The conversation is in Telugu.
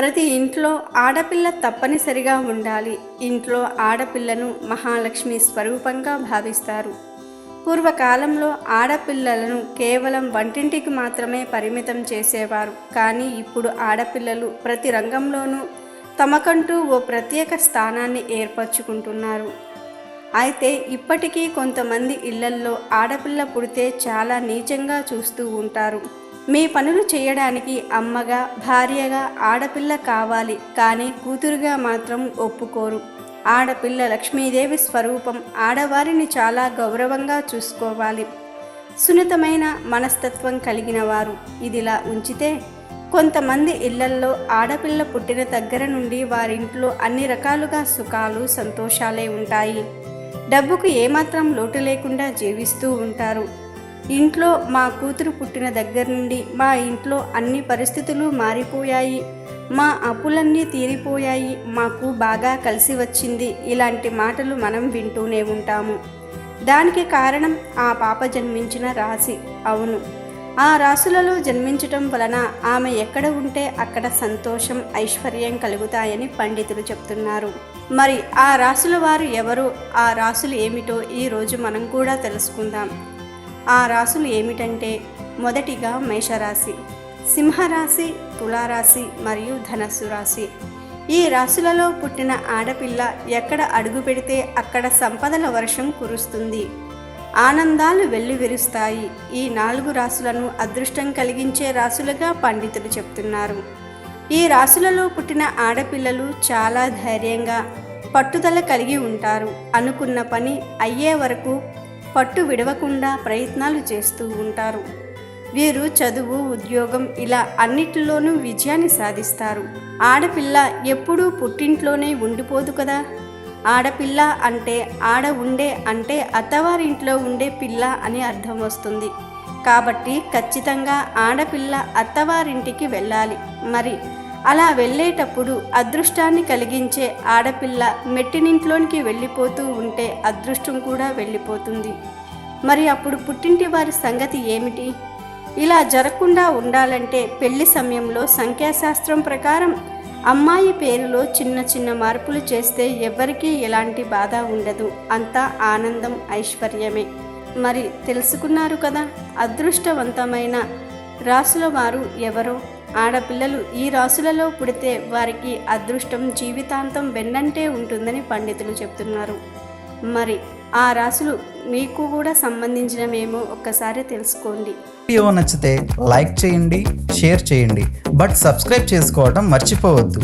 ప్రతి ఇంట్లో ఆడపిల్ల తప్పనిసరిగా ఉండాలి. ఇంట్లో ఆడపిల్లను మహాలక్ష్మి స్వరూపంగా భావిస్తారు. పూర్వకాలంలో ఆడపిల్లలను కేవలం వంటింటికి మాత్రమే పరిమితం చేసేవారు. కానీ ఇప్పుడు ఆడపిల్లలు ప్రతి రంగంలోనూ తమకంటూ ఓ ప్రత్యేక స్థానాన్ని ఏర్పరచుకుంటున్నారు. అయితే ఇప్పటికీ కొంతమంది ఇళ్ళల్లో ఆడపిల్ల పుడితే చాలా నీచంగా చూస్తూ ఉంటారు. మీ పనులు చేయడానికి అమ్మగా భార్యగా ఆడపిల్ల కావాలి కానీ కూతురుగా మాత్రం ఒప్పుకోరు. ఆడపిల్ల లక్ష్మీదేవి స్వరూపం ఆడవారిని చాలా గౌరవంగా చూసుకోవాలి. సున్నితమైన మనస్తత్వం కలిగిన వారు ఇదిలా ఉంచితే కొంతమంది ఇళ్ళల్లో ఆడపిల్ల పుట్టిన దగ్గర నుండి వారింట్లో అన్ని రకాలుగా సుఖాలు సంతోషాలే ఉంటాయి. డబ్బుకు ఏమాత్రం లోటు లేకుండా జీవిస్తూ ఉంటారు. ఇంట్లో మా కూతురు పుట్టిన దగ్గర నుండి మా ఇంట్లో అన్ని పరిస్థితులు మారిపోయాయి. మా అప్పులన్నీ తీరిపోయాయి. మాకు బాగా కలిసి వచ్చింది. ఇలాంటి మాటలు మనం వింటూనే ఉంటాము. దానికి కారణం ఆ పాప జన్మించిన రాశి. అవును. ఆ రాశులలో జన్మించటం వలన ఆమె ఎక్కడ ఉంటే అక్కడ సంతోషం ఐశ్వర్యం కలుగుతాయని పండితులు చెప్తున్నారు. మరి ఆ రాశుల వారు ఎవరు? ఆ రాశులు ఏమిటో ఈరోజు మనం కూడా తెలుసుకుందాం. ఆ రాశులు ఏమిటంటే మొదటిగా మేషరాశి సింహరాశి తులారాశి మరియు ధనస్సు రాశి. ఈ రాశులలో పుట్టిన ఆడపిల్ల ఎక్కడ అడుగు పెడితే అక్కడ సంపదల వర్షం కురుస్తుంది. ఆనందాలు వెల్లువిరుస్తాయి ఈ నాలుగు రాశులను అదృష్టం కలిగించే రాశులుగా పండితులు చెప్తున్నారు. ఈ రాశులలో పుట్టిన ఆడపిల్లలు చాలా ధైర్యంగా పట్టుదల కలిగి ఉంటారు. అనుకున్న పని అయ్యే వరకు పట్టు విడవకుండా ప్రయత్నాలు చేస్తూ ఉంటారు. వీరు చదువు ఉద్యోగం ఇలా అన్నిటిలోనూ విజయాన్ని సాధిస్తారు. ఆడపిల్ల ఎప్పుడూ పుట్టింట్లోనే ఉండిపోదు కదా? ఆడపిల్ల అంటే ఆడ ఉండే అంటే అత్తవారింట్లో ఉండే పిల్ల అని అర్థం వస్తుంది. కాబట్టి ఖచ్చితంగా ఆడపిల్ల అత్తవారింటికి వెళ్ళాలి. మరి అలా వెళ్ళేటప్పుడు అదృష్టాన్ని కలిగించే ఆడపిల్ల మెట్టినింట్లోనికి వెళ్ళిపోతూ ఉంటే అదృష్టం కూడా వెళ్ళిపోతుంది. మరి అప్పుడు పుట్టింటి వారి సంగతి ఏమిటి? ఇలా జరగకుండా ఉండాలంటే పెళ్ళి సమయంలో సంఖ్యాశాస్త్రం ప్రకారం అమ్మాయి పేరులో చిన్న చిన్న మార్పులు చేస్తే ఎవ్వరికీ ఎలాంటి బాధ ఉండదు. అంతా ఆనందం ఐశ్వర్యమే. మరి తెలుసుకున్నారు కదా అదృష్టవంతమైన రాసుల వారు ఎవరో? ఆడపిల్లలు ఈ రాసులలో పుడితే వారికి అదృష్టం జీవితాంతం వెన్నంటే ఉంటుందని పండితులు చెప్తున్నారు. మరి ఆ రాసులు మీకు కూడా సంబంధించినవేమో ఒక్కసారి తెలుసుకోండి. వీడియో నచ్చితే లైక్ చేయండి షేర్ చేయండి బట్ సబ్స్క్రైబ్ చేసుకోవడం మర్చిపోవద్దు.